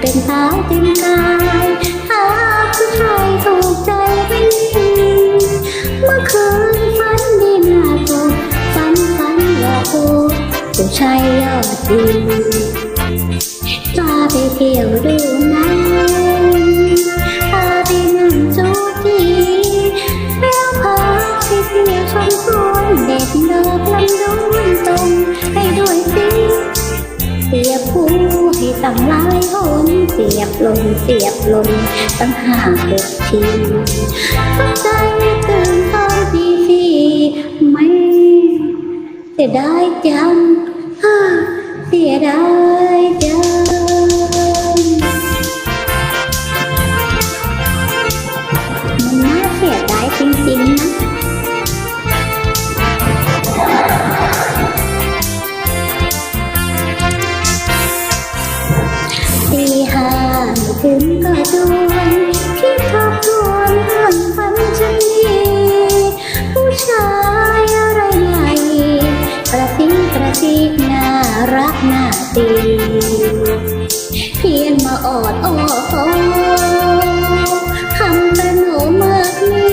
เป็นสาวเต็มกายหาผู้ชายถูกใจเป็นทีเมื่อคืนฝันดีหน้าตกฝันฝันหลอกโกผู้ชายยอดดีพาไปเที่ยวดูมา สียบลมเสียบลมตั้งห่างหกทีใจตื่นตอนตีสี่ไม่เสียดายจัง ซิกกระซิกน่ารักน่าตีเพียนมาออดอ้อโอคำประโนมากมี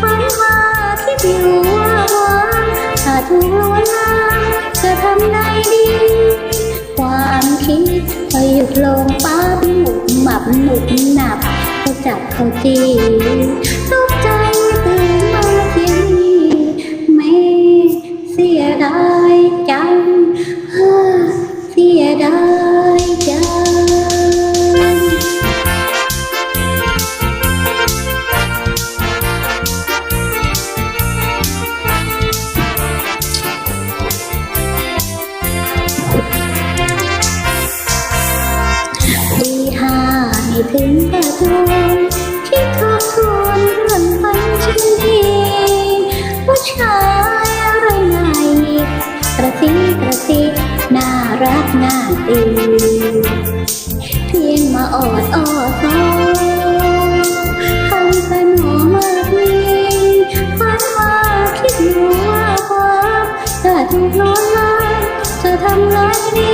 ฝันว่าคิดอยู่ว่าวันถ้าถูกลวนลามจะทำไงดี ความคิดพอหยุดลงปั๊บหมุบหมับหนุบหนับก็จับเขาจี ดายจังฮ่าเสียดายจังตีห้าให้ถึงกระทว น่าตีเพียงมาออดอ้อซอคำสนอมากมีฝันว่าคิดอยู่ว่าความถ้าถูกล้อลามจะทำไรดี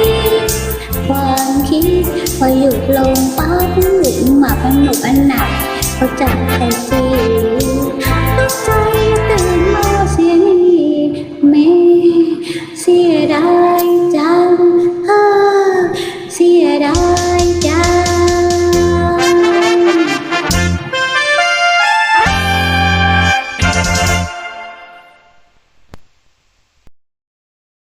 ความคิดพอหยุดลงปั๊บหนุกหมับหนุกอันหนักเขาจับไปจี